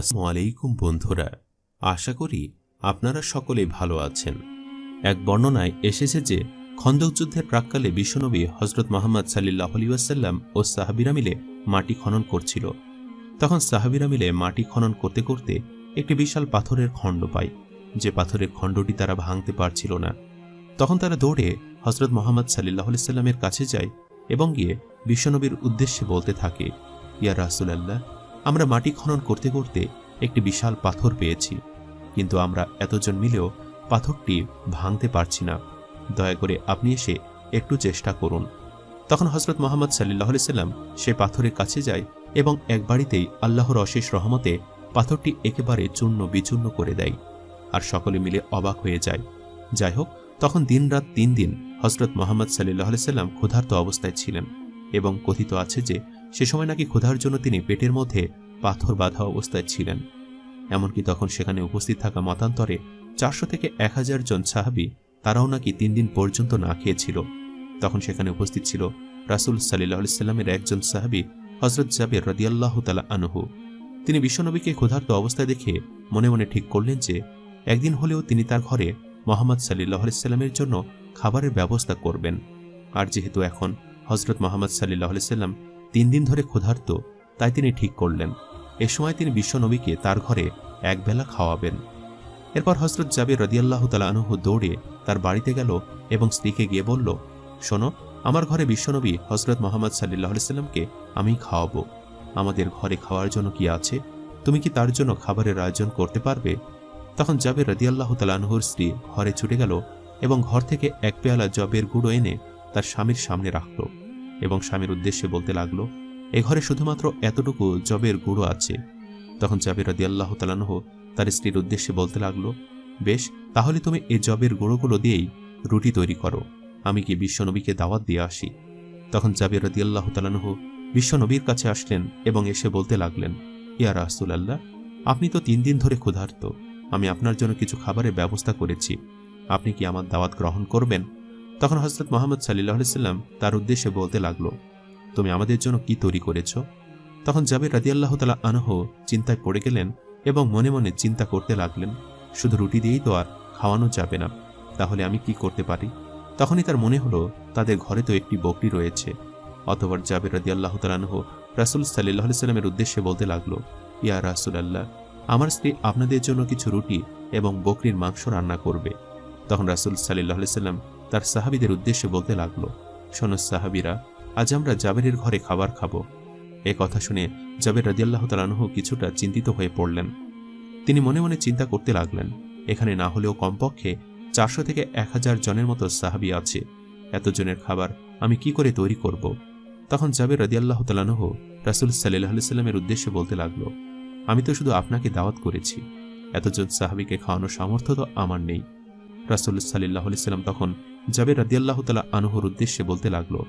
আসসালামু আলাইকুম বন্ধুরা, আশা করি আপনারা সকলে ভালো আছেন। এক বর্ণনায় এসেছে যে, খন্দক যুদ্ধের প্রাককালে বিশ্বনবী হজরত মোহাম্মদ সাল্লাহ আলিউসাল্লাম ও সাহাবিরা মিলে মাটি খনন করছিল। তখন সাহাবিরা মিলে মাটি খনন করতে করতে একটি বিশাল পাথরের খণ্ড পায়, যে পাথরের খণ্ডটি তারা ভাঙতে পারছিল না। তখন তারা দৌড়ে হজরত মোহাম্মদ সাল্লাহ সাল্লামের কাছে যায় এবং গিয়ে বিশ্বনবীর উদ্দেশ্যে বলতে থাকে, ইয়া রাসুলাল্লাহ আমরা মাটি খনন করতে করতে একটি বিশাল পাথর পেয়েছি, কিন্তু আমরা এতজন মিলেও পাথরটি ভাঙতে পারছি না। দয়া করে আপনি এসে একটু চেষ্টা করুন। তখন হজরত মোহাম্মদ সাল্লাহ সাল্লাম সে পাথরের কাছে যায় এবং এক বাড়িতেই আল্লাহর অশেষ রহমতে পাথরটি একেবারে চূর্ণ বিচূর্ণ করে দেয় আর সকলে মিলে অবাক হয়ে যায়। যাই হোক, তখন দিনরাত তিন দিন হজরত মোহাম্মদ সাল্লাহ সাল্লাম ক্ষুধার্ত অবস্থায় ছিলেন এবং কথিত আছে যে সে সময় নাকি ক্ষুধার জন্য তিনি পেটের মধ্যে পাথর বাঁধা অবস্থায় ছিলেন। এমনকি তখন সেখানে উপস্থিত থাকা মতান্তরে চারশো থেকে এক হাজার জন সাহাবি তারাও নাকি তিন দিন পর্যন্ত না খেয়েছিল। তখন সেখানে উপস্থিত ছিল রাসুল সাল্লাহ সাল্লামের একজন সাহাবি হজরত জাবের রদিয়াল্লাহ তালা আনহু। তিনি বিশ্বনবীকে ক্ষুধার্ত অবস্থায় দেখে মনে মনে ঠিক করলেন যে, একদিন হলেও তিনি তার ঘরে মোহাম্মদ সাল্লাহ সাল্লামের জন্য খাবারের ব্যবস্থা করবেন। আর যেহেতু এখন হজরত মোহাম্মদ সাল্লাহ সাল্লাম তিন দিন ধরে ক্ষুধার্ত, তাই তিনি ঠিক করলেন। এ সময় তিনি বিশ্বনবীকে তার ঘরে একবেলা খাওয়াবেন। এরপর হজরত জাবির রদিয়াল্লাহ তালাহু দৌড়ে তার বাড়িতে গেল এবং স্ত্রীকে গিয়ে বলল, শোনো, আমার ঘরে বিশ্বনবী হজরত মোহাম্মদ সাল্লাহ সাল্লামকে আমি খাওয়াবো। আমাদের ঘরে খাওয়ার জন্য কি আছে? তুমি কি তার জন্য খাবারের আয়োজন করতে পারবে? তখন জাবের রদিয়াল্লাহ তালাহুর স্ত্রী ঘরে ছুটে গেল এবং ঘর থেকে এক পেয়ালা জবের গুঁড়ো এনে তার স্বামীর সামনে রাখল। এবং স্বামীর উদ্দেশ্যে বলতে লাগল, এ ঘরে শুধুমাত্র এতটুকু জবের গুঁড়ো আছে। তখন জাবের রদি আল্লাহ তালানহ তার স্ত্রীর উদ্দেশ্যে বলতে লাগল, বেশ, তাহলে তুমি এই জবের গুঁড়োগুলো দিয়েই রুটি তৈরি করো। আমি কি বিশ্বনবীকে দাওয়াত দিয়ে আসি? তখন জাবের রদি আল্লাহ তালানহ বিশ্বনবীর কাছে আসলেন এবং এসে বলতে লাগলেন, ইয়া রাসুল আল্লাহ আপনি তো তিন দিন ধরে ক্ষুধার্ত। আমি আপনার জন্য কিছু খাবারের ব্যবস্থা করেছি। আপনি কি আমার দাওয়াত গ্রহণ করবেন? তখন হজরত মোহাম্মদ সাল্লাহ সাল্লাম তার উদ্দেশ্যে বলতে লাগল, তুমি আমাদের জন্য কি তৈরি করেছ? তখন জাবের রাদিয়াল্লাহ তালা আনহ চিন্তায় পড়ে গেলেন এবং মনে মনে চিন্তা করতে লাগলেন, শুধু রুটি দিয়েই তো আর খাওয়ানো যাবে না, তাহলে আমি কি করতে পারি? তখনই তার মনে হলো, তাদের ঘরে তো একটি বকরি রয়েছে। অতবার জাবের রাদিয়াল্লাহ তালানহ রাসুল সাল্লাহ সাল্লামের উদ্দেশ্যে বলতে লাগল, ইয়া রাসুল আল্লাহ আমার স্ত্রী আপনাদের জন্য কিছু রুটি এবং বকরির মাংস রান্না করবে। তখন রাসুল সাল্লাহ সাল্লাম তার সাহাবিদের উদ্দেশ্যে বলতে লাগল, শোনো সাহাবিরা, আজ আমরা জাবেরের ঘরে খাবার খাব। এ কথা শুনে জাবের রাজিয়াল্লাহ তালানহ কিছুটা চিন্তিত হয়ে পড়লেন। তিনি মনে মনে চিন্তা করতে লাগলেন, এখানে না হলেও কমপক্ষে চারশো থেকে এক হাজার জনের মতো সাহাবি আছে। এতজনের খাবার আমি কি করে তৈরি করব? তখন জাবের রাজিয়াল্লাহ তালানহ রাসুল সাল্লাহ সাল্লামের উদ্দেশ্যে বলতে লাগল, আমি তো শুধু আপনাকে দাওয়াত করেছি। এতজন সাহাবিকে খাওয়ানোর সামর্থ্য তো আমার নেই। রাসুল সাল্লাহ সাল্লাম তখন জাবের রাদিয়াল্লাহ তালা আনহর উদ্দেশ্যে বলতে লাগল,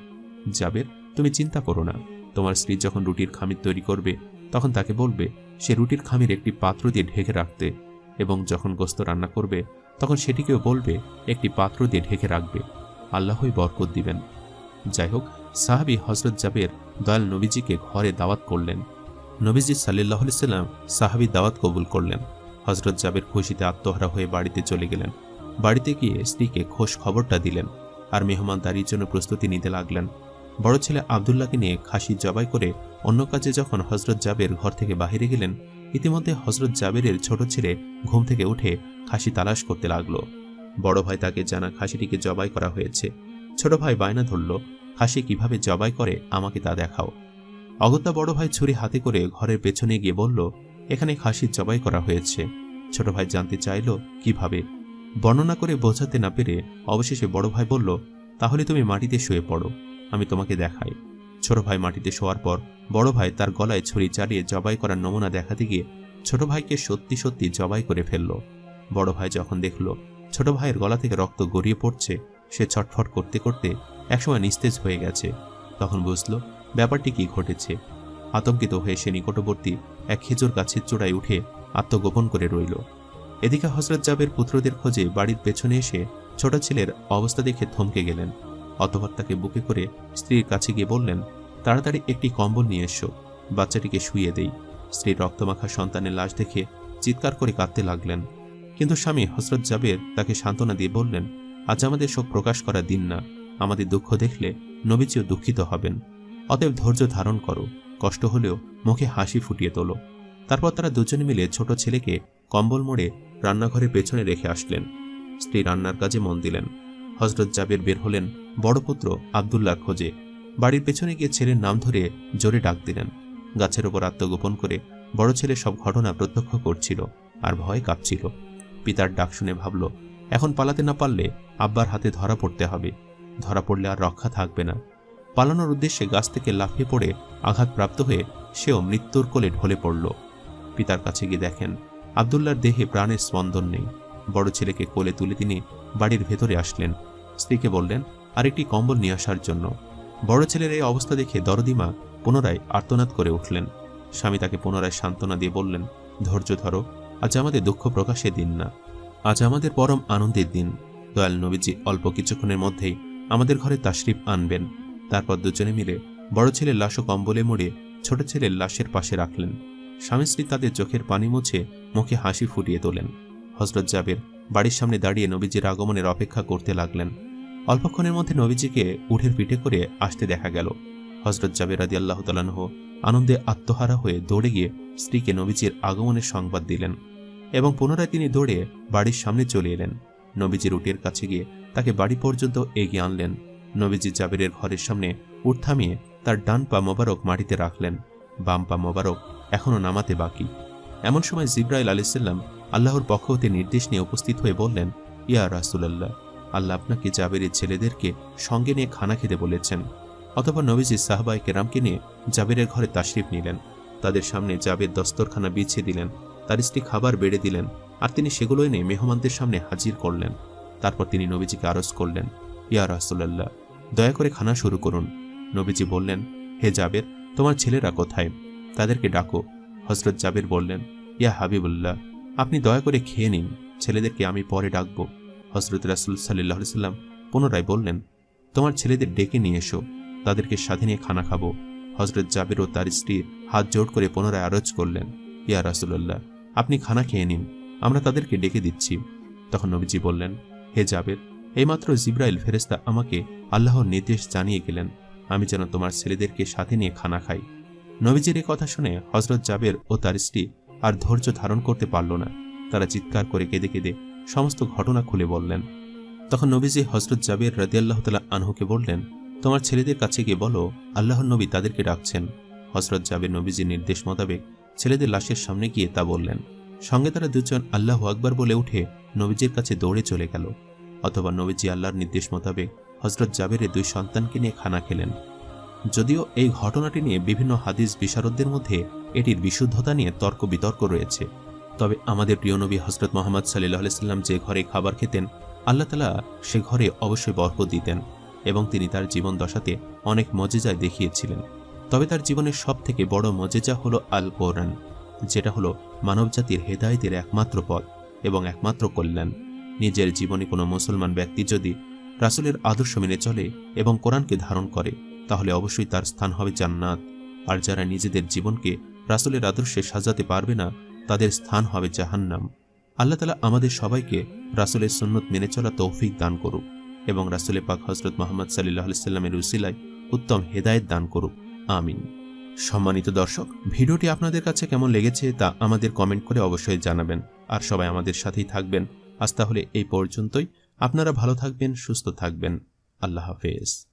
জাবের, তুমি চিন্তা করো না। তোমার স্ত্রী যখন রুটির খামির তৈরি করবে, তখন তাকে বলবে, সে রুটির খামির একটি পাত্র দিয়ে ঢেকে রাখতে। এবং যখন গোস্ত রান্না করবে, তখন সেটিকেও বলবে, একটি পাত্র দিয়ে ঢেকে রাখবে। আল্লাহই বরকত দিবেন। যাই হোক, সাহাবি হজরত জাবের দয়াল নবীজিকে ঘরে দাওয়াত করলেন। নবীজি সাল্লাহ সাল্লাম সাহাবি দাওয়াত কবুল করলেন। হজরত জাবের খুশিতে আত্মহারা হয়ে বাড়িতে চলে গেলেন। বাড়িতে গিয়ে স্ত্রীকে খোশ খবরটা দিলেন আর মেহমান মেহমানদারির জন্য প্রস্তুতি নিতে লাগলেন। বড় ছেলে আবদুল্লাহকে নিয়ে খাসি জবাই করে অন্য কাজে যখন হজরত জাবের ঘর থেকে বাহিরে গেলেন, ইতিমধ্যে হজরত জাবেরের ছোট ছেলে ঘুম থেকে উঠে খাসি তালাশ করতে লাগল। বড় ভাই তাকে জানা খাসিটিকে জবাই করা হয়েছে। ছোট ভাই বায়না ধরল, খাসি কীভাবে জবাই করে আমাকে তা দেখাও। অগত্যা বড় ভাই ছুরি হাতে করে ঘরের পেছনে গিয়ে বলল, এখানে খাসি জবাই করা হয়েছে। ছোট ভাই জানতে চাইল, কীভাবে? বর্ণনা করে বোঝাতে না পেরে অবশেষে বড় ভাই বলল, তাহলে তুমি মাটিতে শুয়ে পড়ো, আমি তোমাকে দেখাই। ছোট ভাই মাটিতে শোয়ার পর বড় ভাই তার গলায় ছুরি চালিয়ে জবাই করার নমুনা দেখাতে গিয়ে ছোট ভাইকে সত্যি সত্যি জবাই করে ফেলল। বড় ভাই যখন দেখল ছোট ভাইয়ের গলা থেকে রক্ত গড়িয়ে পড়ছে, সে ছটফট করতে করতে একসময় নিস্তেজ হয়ে গেছে। তখন বুঝল ব্যাপারটি কি ঘটেছে। আতঙ্কিত হয়ে সে নিকটবর্তী এক খেজুর গাছের চূড়ায় উঠে আত্মগোপন করে রইল। এদিকে হজরত জাবের পুত্রদের খোঁজে বাড়ির পেছনে এসে ছোট ছেলের অবস্থা দেখে থমকে গেলেন। অতপর তাকে বুকে করে স্ত্রীর কাছে গিয়ে বললেন, তাড়াতাড়ি একটি কম্বল নিয়ে এসো, বাচ্চাটিকে শুয়ে দেই। স্ত্রীর রক্তমাখা সন্তানের লাশ দেখে চিৎকার করে কাঁদতে লাগলেন। কিন্তু স্বামী হজরত জাবের তাকে সান্ত্বনা দিয়ে বললেন, আজ আমাদের শোক প্রকাশ করার দিন না, আমাদের দুঃখ দেখলে নবীজিও দুঃখিত হবেন। অতএব ধৈর্য ধারণ করো, কষ্ট হলেও মুখে হাসি ফুটিয়ে তোলো। তারপর তারা দুজনে মিলে ছোট ছেলেকে কম্বল মোড়ে রান্নাঘরের পেছনে রেখে আসলেন। স্ত্রী রান্নার কাজে মন দিলেন। হজরত জাবের বের হলেন বড় পুত্র আবদুল্লার খোঁজে। বাড়ির পেছনে গিয়ে ছেলের নাম ধরে জোরে ডাক দিলেন। গাছের ওপর আত্মগোপন করে বড় ছেলে সব ঘটনা প্রত্যক্ষ করছিল আর ভয় কাঁপছিল। পিতার ডাক শুনে ভাবল, এখন পালাতে না পারলে আব্বার হাতে ধরা পড়তে হবে। ধরা পড়লে আর রক্ষা থাকবে না। পালানোর উদ্দেশ্যে গাছ থেকে লাফিয়ে পড়ে আঘাতপ্রাপ্ত হয়ে সেও মৃত্যুর কোলে ঢলে পড়ল। পিতার কাছে গিয়ে দেখেন আবদুল্লার দেহে প্রাণের স্পন্দন নেই। বড় ছেলেকে কোলে তুলে তিনি বাড়ির ভেতরে আসলেন। স্ত্রীকে বললেন, আরেকটি কম্বল নিয়ে আসার জন্য। বড় ছেলের এই অবস্থা দেখে দরদিমা পুনরায় আর্তনাদ করে উঠলেন। স্বামী তাকে পুনরায় সান্ত্বনা দিয়ে বললেন, ধৈর্য ধরো, আজ আমাদের দুঃখ প্রকাশের দিন না। আজ আমাদের পরম আনন্দের দিন। দয়াল নবীজি অল্প কিছুক্ষণের মধ্যেই আমাদের ঘরে তাশরিফ আনবেন। তারপর দুজনে মিলে বড় ছেলের লাশও কম্বলে মুড়ে ছোট ছেলের লাশের পাশে রাখলেন। স্বামী স্ত্রী তাদের চোখের পানি মুছে মুখে হাসি ফুটিয়ে তোলেন। হজরত জাবের বাড়ির সামনে দাঁড়িয়ে নবীজির আগমনের অপেক্ষা করতে লাগলেন। অল্পক্ষণের মধ্যে নবীজিকে উঠের পিঠে করে আসতে দেখা গেল। হজরত জাবের আদি আল্লাহ তালানহ আনন্দে আত্মহারা হয়ে দৌড়ে গিয়ে স্ত্রীকে নবীজির আগমনের সংবাদ দিলেন এবং পুনরায় তিনি দৌড়ে বাড়ির সামনে চলে এলেন। নবীজির উটের কাছে গিয়ে তাকে বাড়ি পর্যন্ত এগিয়ে আনলেন। নবীজি জাবেরের ঘরের সামনে উঠ থামিয়ে তার ডান পা মোবারক মাটিতে রাখলেন। বাম পা মোবারক এখনও নামাতে বাকি। এমন সময় জিব্রাইল আলিসাল্লাম আল্লাহর পক্ষ হতে নির্দেশ নিয়ে উপস্থিত হয়ে বললেন, ইয়া রাসুলাল্লাহ, আল্লাহ আপনাকে জাবেরের ছেলেদেরকে সঙ্গে নিয়ে খানা খেতে বলেছেন। অথবা নবীজি সাহবাই কেরামকে নিয়ে জাবেরের ঘরে তাশরিফ নিলেন। তাদের সামনে জাবের দস্তরখানা বিছিয়ে দিলেন, তার স্ত্রী খাবার বেড়ে দিলেন, আর তিনি সেগুলো এনে মেহমানদের সামনে হাজির করলেন। তারপর তিনি নবীজিকে আরজ করলেন, ইয়া রাসুলাল্লাহ, দয়া করে খানা শুরু করুন। নবীজি বললেন, হে জাবের, তোমার ছেলেরা কোথায়? তাদেরকে ডাকো। হজরত জাবির বললেন, ইয়া হাবিবুল্লাহ, আপনি দয়া করে খেয়ে নিন, ছেলেদেরকে আমি পরে ডাকবো। হজরত রাসুল সাল্লাহ সাল্লাম পুনরায় বললেন, তোমার ছেলেদের ডেকে নিয়ে এসো, তাদেরকে সাথে নিয়ে খানা খাব। হজরত জাবের ও তার স্ত্রী হাত জোড় করে পুনরায় আরজ করলেন, ইয়া রাসুল্লাহ আপনি খানা খেয়ে নিন, আমরা তাদেরকে ডেকে দিচ্ছি। তখন নবীজি বললেন, হে জাবের, এইমাত্র জিব্রাইল ফেরেস্তা আমাকে আল্লাহর নির্দেশ জানিয়ে গেলেন, আমি যেন তোমার ছেলেদেরকে সাথে নিয়ে খানা খাই। নবীজির এই কথা শুনে হজরত জাবের ও তার স্ত্রী আর ধৈর্য ধারণ করতে পারল না। তারা চিৎকার করে কেঁদে কেঁদে সমস্ত ঘটনা খুলে বললেন। তখন নবীজি হজরত জাবের রাদিয়াল্লাহ তালা আনহুকে বললেন, তোমার ছেলেদের কাছে গিয়ে বলো, আল্লাহর নবী তাদেরকে ডাকছেন। হজরত জাবের নবীজির নির্দেশ মোতাবেক ছেলেদের লাশের সামনে গিয়ে তা বললেন। সঙ্গে তারা দুজন আল্লাহ আকবর বলে উঠে নবীজির কাছে দৌড়ে চলে গেল। অথবা নবীজি আল্লাহর নির্দেশ মোতাবেক হজরত জাবেরের দুই সন্তানকে নিয়ে খানা খেলেন। যদিও এই ঘটনাটি নিয়ে বিভিন্ন হাদিস বিশারদদের মধ্যে এটির বিশুদ্ধতা নিয়ে তর্ক বিতর্ক রয়েছে। তবে আমাদের প্রিয় নবী হজরত মোহাম্মদ সাল্লাহ সাল্লাম যে ঘরে খাবার খেতেন, আল্লাহ তালা সে ঘরে অবশ্যই বরকত দিতেন এবং তিনি তার জীবন দশাতে অনেক মজেজায় দেখিয়েছিলেন। তবে তার জীবনের সব থেকে বড় মজেজা হলো আল কোরআন যেটা হলো মানবজাতির হেদায়তের একমাত্র পথ এবং একমাত্র কল্যাণ। নিজের জীবনে কোনো মুসলমান ব্যক্তি যদি রাসুলের আদর্শ মেনে চলে এবং কোরআনকে ধারণ করে তাহলে অবশ্যই তার স্থান হবে জান্নাত। আর যারা নিজেদের জীবনকে রাসুলের আদর্শে সাজাতে পারবে না, তাদের স্থান হবে জাহান্নাম। আল্লাহ তালা আমাদের সবাইকে রাসুলের সুন্নত মেনে চলা তৌফিক দান করুক এবং রাসুলে পাক হজরত মোহাম্মদ সাল্লাহ সাল্লামের উসিলায় উত্তম হেদায়েত দান করুক। আমিন। সম্মানিত দর্শক, ভিডিওটি আপনাদের কাছে কেমন লেগেছে তা আমাদের কমেন্ট করে অবশ্যই জানাবেন। আর সবাই আমাদের সাথেই থাকবেন। আজ তাহলে এই পর্যন্তই। আপনারা ভালো থাকবেন, সুস্থ থাকবেন। আল্লাহ হাফেজ।